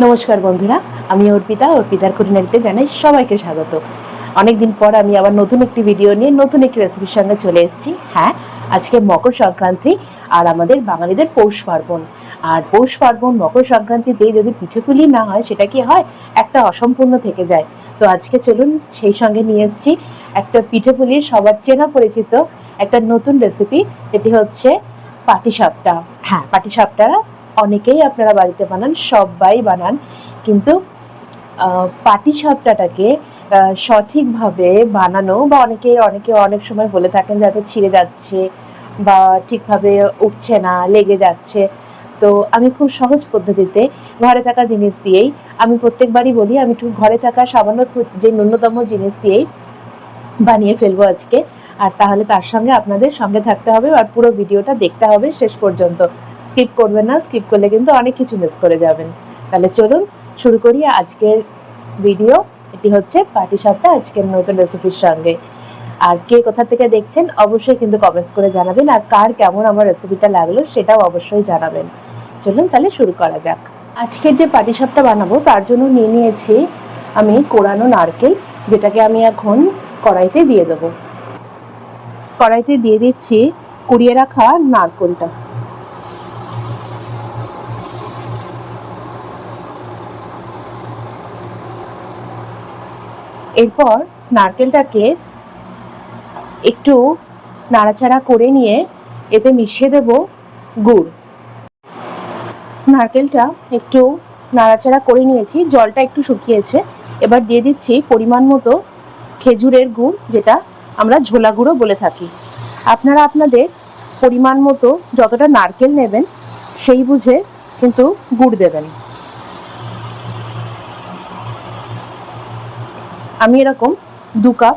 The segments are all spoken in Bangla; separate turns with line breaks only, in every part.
নমস্কার বন্ধুরা, আমি অর্পিতা, অর্পিতার কুটিনারিতে জানাই সবাইকে স্বাগত। অনেকদিন পর আমি আবার নতুন একটি ভিডিও নিয়ে নতুন একটি রেসিপির সঙ্গে চলে এসেছি। হ্যাঁ আজকে মকর সংক্রান্তি আর আমাদের বাঙালিদের পৌষ পার্বণ। আর পৌষ পার্বণ, মকর সংক্রান্তিতে যদি পিঠেপুলি না হয়, সেটা কি হয়? একটা অসম্পূর্ণ থেকে যায়। তো আজকে চলুন সেই সঙ্গে নিয়ে এসেছি একটা পিঠেপুলির সবার চেনা পরিচিত একটা নতুন রেসিপি এটি হচ্ছে পাটিসাপটা। হ্যাঁ পাটিসাপটা অনেকেই আপনারা বাড়িতে বানান, সবাই বানান, কিন্তু পাটিসাপটাটাকে সঠিকভাবে বানানো বা অনেকে অনেকে অনেক সময় বলে থাকেন যাতে ছিঁড়ে যাচ্ছে বা ঠিকভাবে উঠছে না, লেগে যাচ্ছে। তো আমি খুব সহজ পদ্ধতিতে ঘরে থাকা জিনিস দিয়েই, আমি প্রত্যেকবারই বলি, আমি ঘরে থাকা সামান্য যে ন্যূনতম জিনিস দিয়েই বানিয়ে ফেলব আজকে। আর তাহলে তার সঙ্গে আপনাদের সঙ্গে থাকতে হবে আর পুরো ভিডিওটা দেখতে হবে শেষ পর্যন্ত। স্কিপ করবেন না, স্কিপ করলে কিন্তু অনেক কিছু মিস করে যাবেন। তাহলে চলুন শুরু করি আজকের ভিডিও এটি হচ্ছে পাটিসাপটা আজকের নতুন রেসিপির সঙ্গে। আর কে কোথা থেকে দেখছেন, অবশ্যই কিন্তু কমেন্টস করে জানাবেন। আর কার কেমন আমার রেসিপিটা লাগল, সেটাও অবশ্যই জানাবেন। চলুন তাহলে শুরু করা যাক। আজকের যে পাটিসাপটা বানাবো, তার জন্য নিয়ে নিয়েছি আমি কোরানো নারকেল, যেটাকে আমি এখন কড়াইতে দিয়ে দেবো। কড়াইতে দিয়ে দিচ্ছি কুড়িয়ে রাখা নারকেলটা। এরপর নারকেলটাকে একটু নাড়াচাড়া করে নিয়ে এতে মিশিয়ে দেব গুড়। নারকেলটা একটু নাড়াচাড়া করে নিয়েছি, জলটা একটু শুকিয়েছে। এবার দিয়ে দিচ্ছি পরিমাণ মতো খেজুরের গুড়, যেটা আমরা ঝোলা গুঁড়ো বলে থাকি। আপনারা আপনাদের পরিমাণ মতো যতটা নারকেল নেবেন, সেই বুঝে কিন্তু গুড় দেবেন। আমি এরকম দু কাপ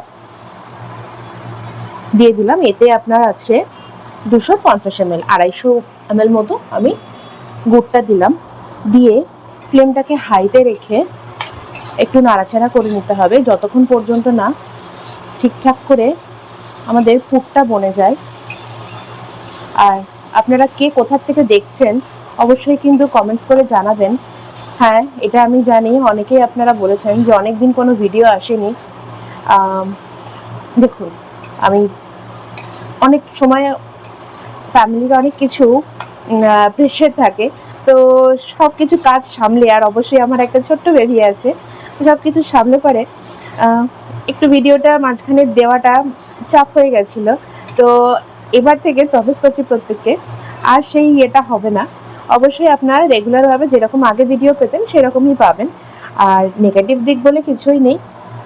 দিয়ে দিলাম, এতে আপনার আছে দুশো পঞ্চাশ এম এল আড়াইশো এম এল মতো আমি গুড়টা দিলাম। দিয়ে ফ্লেমটাকে হাইতে রেখে একটু নাড়াচাড়া করে নিতে হবে, যতক্ষণ পর্যন্ত না ঠিকঠাক করে আমাদের পুরটা বনে যায়। আর আপনারা কে কোথার থেকে দেখছেন, অবশ্যই কিন্তু কমেন্টস করে জানাবেন। হ্যাঁ এটা আমি জানি, অনেকেই আপনারা বলেছেন যে অনেক দিন কোনো ভিডিও আসেনি। দেখুন, আমি অনেক সময় ফ্যামিলির অনেক কিছু প্রেশার থাকে। তো সব কিছু কাজ সামলে, আর অবশ্যই আমার একটা ছোট্ট বেবি আছে সব কিছু সামলে পরে একটু ভিডিওটা মাঝখানে দেওয়াটা চাপ হয়ে গেছিল। তো এবার থেকে প্রমিস করছি প্রত্যেককে। আর সেই ইয়েটা হবে না। অবশ্যই আপনারা রেগুলারভাবে যেরকম আগে ভিডিও পেতেন, সেরকমই পাবেন। আর নেগেটিভ দিক বলে কিছুই নেই।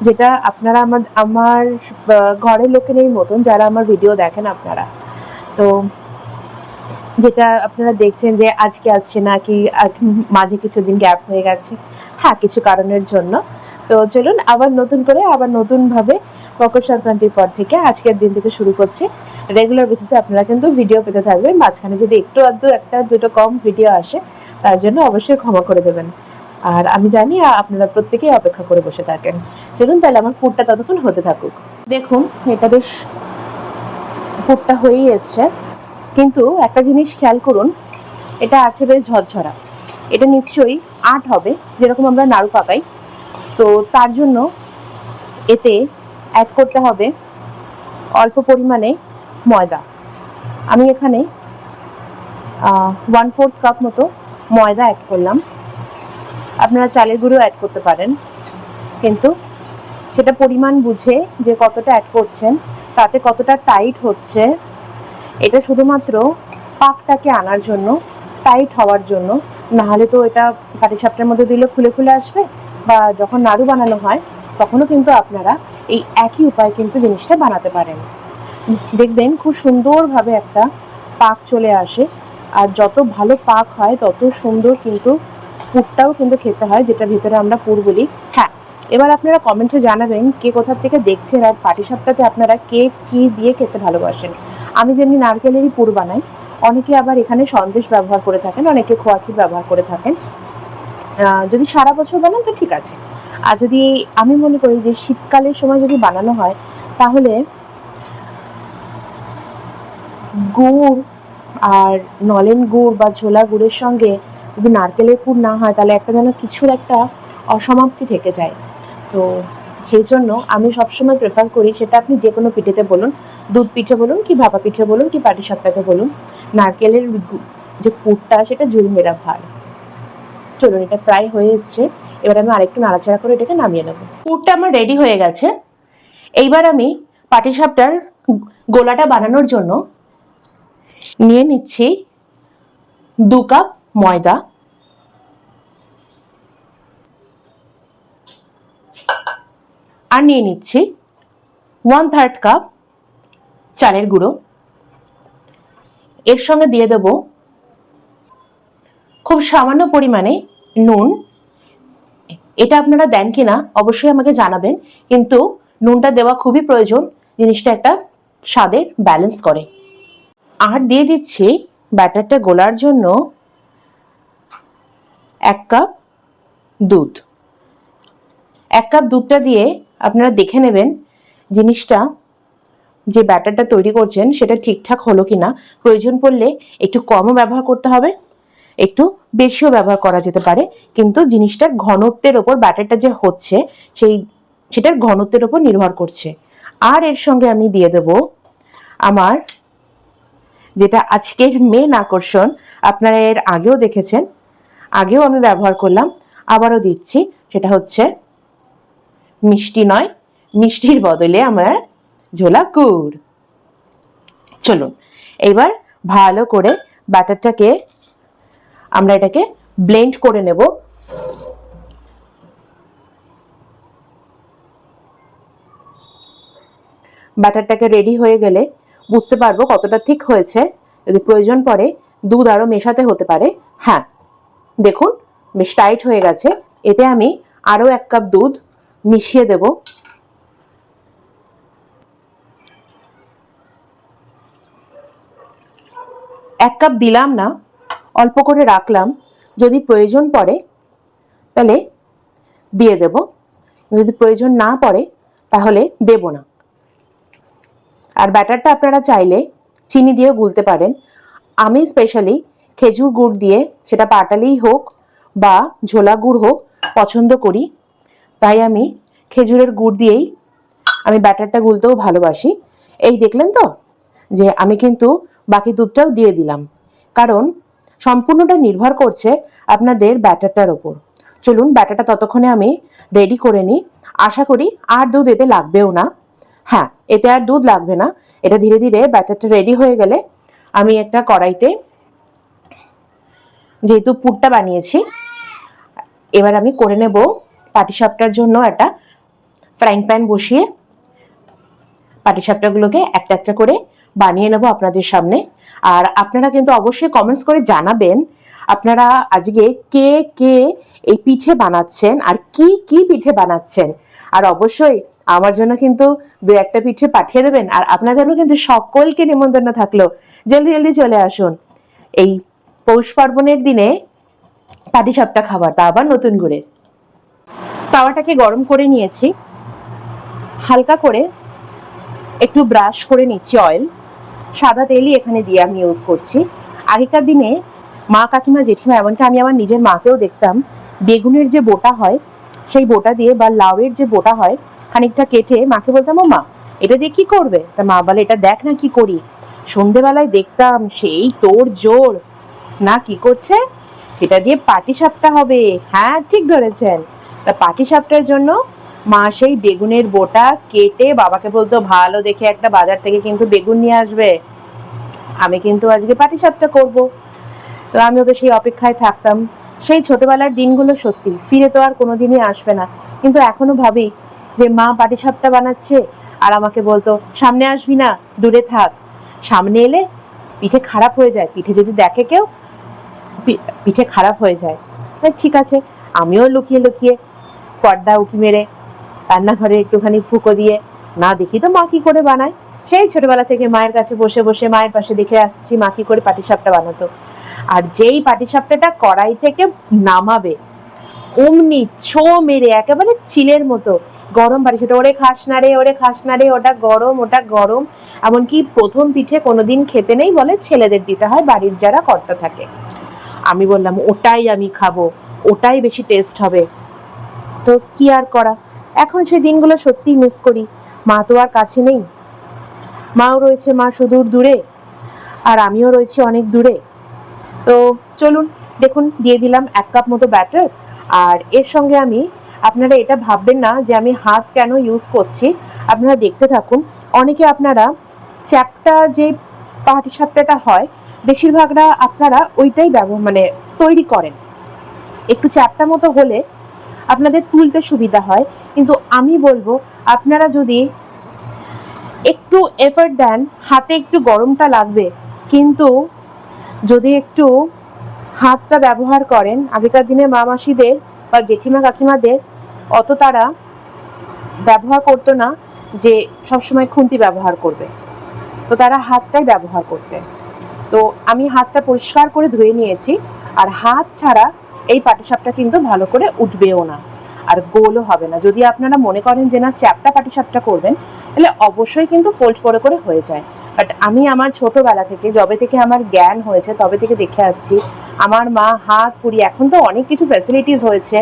যেটা আপনারা আমার আমার ঘরের লোকেরই মতন যারা আমার ভিডিও দেখেন আপনারা। তো যেটা আপনারা দেখছেন যে আজকে আসছে না কি মাঝে কিছুদিন গ্যাপ হয়ে গেছে। হ্যাঁ কিছু কারণের জন্য। তো চলুন, আবার নতুন করে, আবার নতুনভাবে মকর সংক্রান্তির পর থেকে আজকের দিন থেকে শুরু করছি। রেগুলার বেসিসে আপনারা কিন্তু ভিডিও পেতে থাকবেন। মাঝখানে যদি একটু আধটু একটা, দুটো কম ভিডিও আসে, তার জন্য অবশ্যই ক্ষমা করে দেবেন। আর আমি জানি আপনারা প্রত্যেকেই অপেক্ষা করে বসে থাকেন। চলুন তাহলে আমার পুরটা ততক্ষণ হতে থাকুক। দেখুন, এটা বেশ পুরটা হয়েই এসছে। কিন্তু একটা জিনিস খেয়াল করুন, এটা আছে বেশ ঝরঝরা। এটা নিশ্চয়ই আট হবে, যেরকম আমরা নাড়ু পাকাই। তো তার জন্য এতে অ্যাড করতে হবে অল্প পরিমাণে ময়দা। আমি এখানে ওয়ান ফোর্থ কাপ মতো ময়দা অ্যাড করলাম। আপনারা চালের গুঁড়ো অ্যাড করতে পারেন। কিন্তু সেটা পরিমাণ বুঝে যে কতটা অ্যাড করছেন, তাতে কতটা টাইট হচ্ছে, এটা শুধুমাত্র পাকটাকে আনার জন্য টাইট হওয়ার জন্য। নাহলে তো এটা পাটিসাপটার মধ্যে দিলে খুলে খুলে আসবে। বা যখন নাড়ু বানানো হয়, তখনও কিন্তু আপনারা এই একই উপায় কিন্তু জিনিসটা বানাতে পারেন। দেখবেন খুব সুন্দরভাবে একটা পাক চলে আসে। আর যত ভালো পাক হয়, তত সুন্দর কিন্তু পুরটাও কিন্তু খেতে হয়, যেটা ভিতরে আমরা পুর বলি। হ্যাঁ এবার আপনারা কমেন্টসে জানাবেন কে কোথার থেকে দেখছেন আর পাটিসাপটাতে আপনারা কে কি দিয়ে খেতে ভালোবাসেন। আমি যেমনি নারকেলেরই পুর বানাই, অনেকে আবার এখানে সন্দেশ ব্যবহার করে থাকেন, অনেকে খোয়া ব্যবহার করে থাকেন। যদি সারা বছর বানান, তো ঠিক আছে। আর যদি আমি মনে করি যে শীতকালের সময় যদি বানানো হয়, তাহলে গুড় আর নলেন গুড় বা ঝোলা গুড়ের সঙ্গে যদি নারকেলের পুর না হয়, তাহলে একটা যেন কিছুর একটা অসমাপ্তি থেকে যায়। তো সেই জন্য আমি সবসময় প্রেফার করি সেটা আপনি যে কোনো পিঠেতে বলুন, দুধ পিঠে বলুন কি ভাপা পিঠে বলুন কি পাটি সাপটাতে বলুন, নারকেলের যে পুরটা সেটা ঝুল মেরা ভার। চলুন, এটা প্রায় হয়ে এসছে। এবার আমি আরেকটু নাড়াচাড়া করে এটাকে নামিয়ে নেব। পুরটা আমার রেডি হয়ে গেছে। এইবার আমি পাটিসাপটার গোলাটা বানানোর জন্য নিয়ে নিচ্ছি দু কাপ ময়দা। আর নিয়ে নিচ্ছি ওয়ান থার্ড কাপ চালের গুঁড়ো। এর সঙ্গে দিয়ে দেব খুব সামান্য পরিমাণে নুন। এটা আপনারা দেন কি না অবশ্যই আমাকে জানাবেন। কিন্তু নুনটা দেওয়া খুবই প্রয়োজন, জিনিসটা একটা স্বাদের ব্যালেন্স করে। আর দিয়ে দিচ্ছি ব্যাটারটা গোলার জন্য এক কাপ দুধ। এক কাপ দুধটা দিয়ে আপনারা দেখে নেবেন জিনিসটা, যে ব্যাটারটা তৈরি করছেন সেটা ঠিকঠাক হলো কিনা। প্রয়োজন পড়লে একটু কমও ব্যবহার করতে হবে। একটু বেশিও ব্যবহার করা যেতে পারে। কিন্তু জিনিসটার ঘনত্বের ওপর, ব্যাটারটা যে হচ্ছে, সেই, সেটার ঘনত্বের ওপর নির্ভর করছে। আর এর সঙ্গে আমি দিয়ে দেব আমার, যেটা আজকের মেন আকর্ষণ। আপনারা এর আগেও দেখেছেন, আগেও আমি ব্যবহার করলাম, আবারও দিচ্ছি। সেটা হচ্ছে মিষ্টি নয়, মিষ্টির বদলে আমার ঝোলা গুড়। চলুন, এবার ভালো করে ব্যাটারটাকে আমরা এটাকে ব্লেন্ড করে নেব। ব্যাটারটাকে রেডি হয়ে গেলে বুঝতে পারব কতটা ঠিক হয়েছে। যদি প্রয়োজন পড়ে, দুধ আরও মেশাতে হতে পারে। হ্যাঁ দেখুন, বেশ টাইট হয়ে গেছে। এতে আমি আরও এক কাপ দুধ মিশিয়ে দেব। এক কাপ দিলাম না অল্প করে রাখলাম। যদি প্রয়োজন পড়ে, তাহলে দিয়ে দেব। যদি প্রয়োজন না পড়ে, তাহলে দেব না। আর ব্যাটারটা আপনারা চাইলে চিনি দিয়েও গুলতে পারেন। আমি স্পেশালি খেজুর গুড় দিয়ে সেটা পাটালেই হোক বা ঝোলা গুড় হোক পছন্দ করি। তাই আমি খেজুরের গুড় দিয়েই আমি ব্যাটারটা গুলতেও ভালোবাসি। এই দেখলেন তো? যে আমি কিন্তু বাকি দুধটাও দিয়ে দিলাম। কারণ সম্পূর্ণটা নির্ভর করছে আপনাদের ব্যাটারটার ওপর। চলুন ব্যাটারটা ততক্ষণে আমি রেডি করে নিই। আশা করি আর দুধ এতে লাগবেও না। হ্যাঁ এতে আর দুধ লাগবে না। এটা ধীরে ধীরে ব্যাটারটা রেডি হয়ে গেলে আমি একটা কড়াইতে যেহেতু পুরটা বানিয়েছি, এবার আমি করে নেব পাটিসাপটার জন্য একটা ফ্রাইং প্যান বসিয়ে। পাটিসাপটাগুলোকে একটা একটা করে বানিয়ে নেব আপনাদের সামনে। আর আপনারা কিন্তু অবশ্যই কমেন্টস করে জানাবেন, আপনারা আজকে কে কে এই পিঠে বানাচ্ছেন আর কি কি পিঠে বানাচ্ছেন। আর অবশ্যই আমার জন্য কিন্তু দু একটা পিঠে পাঠিয়ে দেবেন আর আপনাদেরও কিন্তু সকলকে নিমন্ত্রণ থাকল। জলদি জলদি চলে আসুন। এই পৌষ পার্বণের দিনে পাটিসাপটা খাবার, তা আবার নতুন করে। তাওয়াটাকে গরম করে নিয়েছি। হালকা করে একটু ব্রাশ করে নিচ্ছি অয়েল সাদা তেলই এখানে দিয়ে আমি ইউজ করছি। আগেকার দিনে মা কাকিমা, জেঠিমা, এমনকি আমি আমার নিজের মাকেও দেখতাম, বেগুনের যে বোটা হয়, সেই বোটা দিয়ে বা লাউয়ের যে বোটা হয়, খানিকটা কেটে মাকে বলতাম ও মা এটা দিয়ে কি করবে? তা মা বলে, এটা দেখ না কি করি। সন্ধেবেলায় দেখতাম সেই তোর জোর। না, কি করছে? এটা দিয়ে পাটি সাপটা হবে। হ্যাঁ ঠিক ধরেছেন। তা পাটি সাপটার জন্য মা সেই বেগুনের বোটা কেটে বাবাকে বলতো, ভালো দেখে একটা বাজার থেকে কিন্তু বেগুন নিয়ে আসবে। আমি কিন্তু আজকে পাটি সাপটা করব। তো আমি ওকে সেই অপেক্ষায় থাকতাম। সেই ছোটবেলার দিনগুলো সত্যি, ফিরে তো আর কোনোদিনই আসবে না। কিন্তু এখনও ভাবি যে মা পাটি সাপটা বানাচ্ছে আর আমাকে বলতো, সামনে আসবি না, দূরে থাক। সামনে এলে পিঠে খারাপ হয়ে যায়। পিঠে যদি দেখে কেউ পিঠে খারাপ হয়ে যায়। তাই ঠিক আছে। আমিও লুকিয়ে লুকিয়ে পর্দা উঁকি মেরে রান্নাঘরে একটুখানি ফুকো দিয়ে না দেখি তো মা কি করে বানায়। সেই ছোটবেলা থেকে মায়ের কাছে বসে বসে মায়ের পাশে দেখে আসছি মা কি করে পাটিসাপটা বানাতো। আর যেই পাটিসাপটাটা কড়াই থেকে নামাবে, অমনি ছো মেরে একেবারে চিলের মতো গরম বাড়ি সেটা ওরে খাস না রে, ওরে খাস না রে, ওটা গরম ওটা গরম। এমনকি প্রথম পিঠে কোনোদিন খেতে নেই বলে ছেলেদের দিতে হয়, বাড়ির যারা কর্তা থাকে। আমি বললাম, ওটাই আমি খাব, ওটাই বেশি টেস্ট হবে। তো কি আর করা? এখন সেই দিনগুলো সত্যিই মিস করি। মা তো আর কাছে নেই। মাও রয়েছে মা সুদূর দূরে, আর আমিও রয়েছি অনেক দূরে। তো চলুন, দেখুন, দিয়ে দিলাম এক কাপ মতো ব্যাটার আর এর সঙ্গে আমি, আপনারা এটা ভাববেন না যে আমি হাত কেন ইউজ করছি। আপনারা দেখতে থাকুন, অনেকে আপনারা চ্যাপটা যে পাটি সাপটাটা হয়, বেশিরভাগরা আপনারা ওইটাই ব্যবহার মানে তৈরি করেন। একটু চ্যাপটা মতো হলে আপনাদের তুলতে সুবিধা হয়। কিন্তু আমি বলব, আপনারা যদি একটু এফর্ট দেন, হাতে একটু গরমটা লাগবে, কিন্তু যদি একটু হাতটা ব্যবহার করেন, আগেকার দিনে মা মাসিদের বা জেঠিমা কাকিমাদের, অত তারা ব্যবহার করতো না যে সবসময় খুন্তি ব্যবহার করবে। তো তারা হাতটাই ব্যবহার করতেন। তো আমি হাতটা পরিষ্কার করে ধুয়ে নিয়েছি, আর হাত ছাড়া এই পাটিসাপটা কিন্তু ভালো করে উঠবেও না, আর গোলও হবে না। যদি আপনারা মনে করেন যে না, চ্যাপটা পাটিসাপটা করবেন, তাহলে অবশ্যই কিন্তু ফোল্ড করে করে হয়ে যায়। বাট আমি আমার ছোটবেলা থেকে, যবে থেকে আমার জ্ঞান হয়েছে, তবে থেকে দেখে আসছি, আমার মা হাত পুরি এখন তো অনেক কিছু ফ্যাসিলিটিস হয়েছে।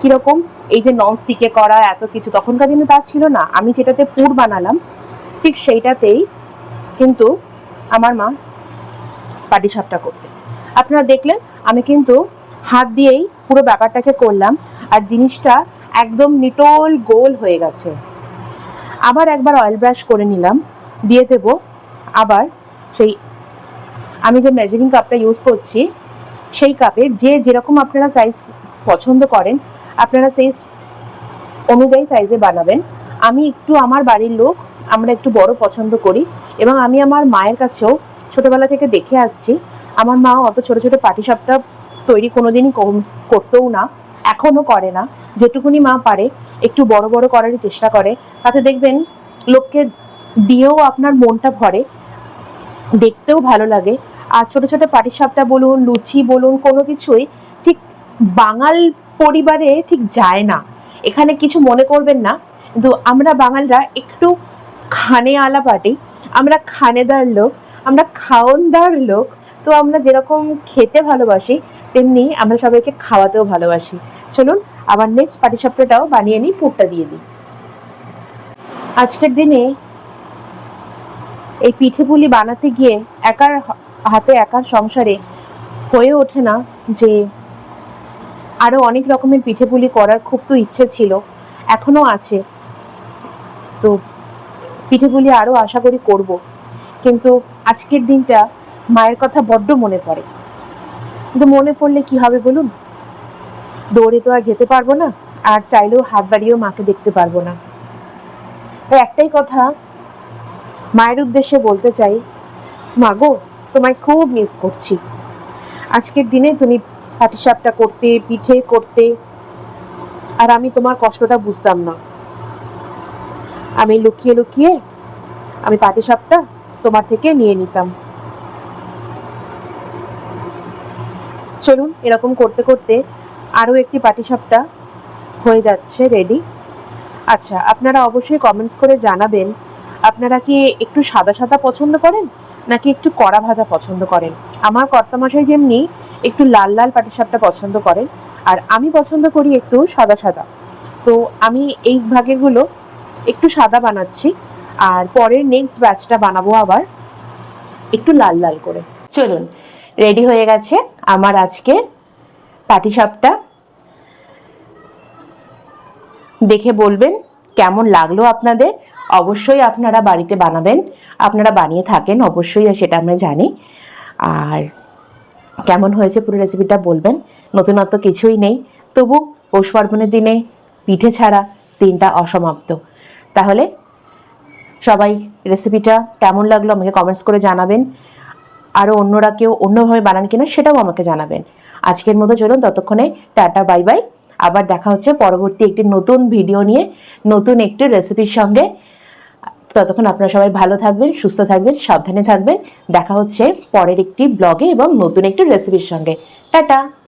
কীরকম? এই যে নন স্টিকে করা, এত কিছু, তখনকার দিনে তা ছিল না। আমি যেটাতে পুর বানালাম, ঠিক সেইটাতেই কিন্তু আমার মা পাটিসাপটা করতে আপনারা দেখলেন, আমি কিন্তু হাত দিয়েই পুরো ব্যাপারটাকে করলাম আর জিনিসটা একদম নিটোল গোল হয়ে গেছে। আবার একবার অয়েল ব্রাশ করে নিলাম, দিয়ে দেব আবার সেই, আমি যে মেজারিং কাপটা ইউজ করছি, সেই কাপের যে যেরকম আপনারা সাইজ পছন্দ করেন, আপনারা সেই অনুযায়ী সাইজে বানাবেন। আমি একটু আমার বাড়ির লোক, আমরা একটু বড় পছন্দ করি এবং আমি আমার মায়ের কাছেও ছোটবেলা থেকে দেখে আসছি। আমার মা অত ছোট ছোট পাটিসাপটা তৈরি কোনোদিনই করতেও না এখনও করে না। যেটুকুনি মা পারে, একটু বড় বড় করারই চেষ্টা করে। তাতে দেখবেন, লোককে দিয়েও আপনার মনটা ভরে, দেখতেও ভালো লাগে। আর ছোট ছোট পাটিসাপটা বলুন, লুচি বলুন, কোনো কিছুই ঠিক বাঙাল পরিবারে ঠিক যায় না। এখানে কিছু মনে করবেন না। কিন্তু আমরা বাঙালরা একটু খানে আলা পাটি আমরা খানেদার লোক, আমরা খাওনদার লোক তো আমরা যেরকম খেতে ভালোবাসি, তেমনি আমরা সবাইকে খাওয়াতেও ভালোবাসি। চলুন, আবার নেক্সট পাটিসাপটাটাও বানিয়ে নিই, পুরটা দিয়ে দিই। আজকের দিনে এই পিঠে পুলি বানাতে গিয়ে একার হাতে একার সংসারে হয়ে ওঠে না যে আরও অনেক রকমের পিঠে পুলি করার খুব তো ইচ্ছে ছিল, এখনও আছে। তো পিঠে পুলি আরও আশা করি করব। কিন্তু আজকের দিনটা মায়ের কথা বড্ড মনে পড়ে। কিন্তু মনে পড়লে কি হবে বলুন? দৌড়ে তো আর যেতে পারব না, আর চাইলেও হাত বাড়িয়েও মাকে দেখতে পারব না। তো একটাই কথা, মায়ের উদ্দেশ্যে বলতে চাই, মা গো, তোমায় খুব মিস করছি। আজকের দিনে তুমি পাটিসাপটা করতে, পিঠে করতে, আর আমি তোমার কষ্টটা বুঝতাম না। আমি লুকিয়ে লুকিয়ে আমি পাটিসাপটা তোমার থেকে নিয়ে নিতাম। চলুন এরকম করতে করতে আরও একটি পাটিসাপটা হয়ে যাচ্ছে রেডি আচ্ছা আপনারা অবশ্যই কমেন্টস করে জানাবেন, আপনারা কি একটু সাদা সাদা পছন্দ করেন, নাকি একটু কড়া ভাজা পছন্দ করেন? আমার কর্তামশাই যেমনি একটু লাল লাল পাটিসাপটা পছন্দ করেন, আর আমি পছন্দ করি একটু সাদা সাদা। তো আমি এই ভাগেরগুলো একটু সাদা বানাচ্ছি, আর পরের নেক্সট ব্যাচটা বানাবো আবার একটু লাল লাল করে। চলুন রেডি হয়ে গেছে আমার আজকের পাটিসাপটা। দেখে বলবেন কেমন লাগল আপনাদের? অবশ্যই আপনারা বাড়িতে বানাবেন, আপনারা বানিয়ে থাকেন, অবশ্যই সেটা আমরা জানি। আর কেমন হয়েছে পুরো রেসিপিটা বলবেন, নতুনত্ব কিছুই নেই। তবু পৌষ পার্বণের দিনে পিঠে ছাড়া দিনটা অসমাপ্ত। তাহলে সবাই রেসিপিটা কেমন লাগল আমাকে কমেন্টস করে জানাবেন। আরও অন্যরা কেউ অন্যভাবে বানান কিনা সেটাও আমাকে জানাবেন। আজকের মতো চলুন, ততক্ষণে টাটা, বাই বাই। আবার দেখা হচ্ছে পরবর্তী একটি নতুন ভিডিও নিয়ে, নতুন একটি রেসিপির সঙ্গে। ততক্ষণ আপনারা সবাই ভালো থাকবেন, সুস্থ থাকবেন, সাবধানে থাকবেন। দেখা হচ্ছে পরের একটি ব্লগে এবং নতুন একটি রেসিপির সঙ্গে। টাটা!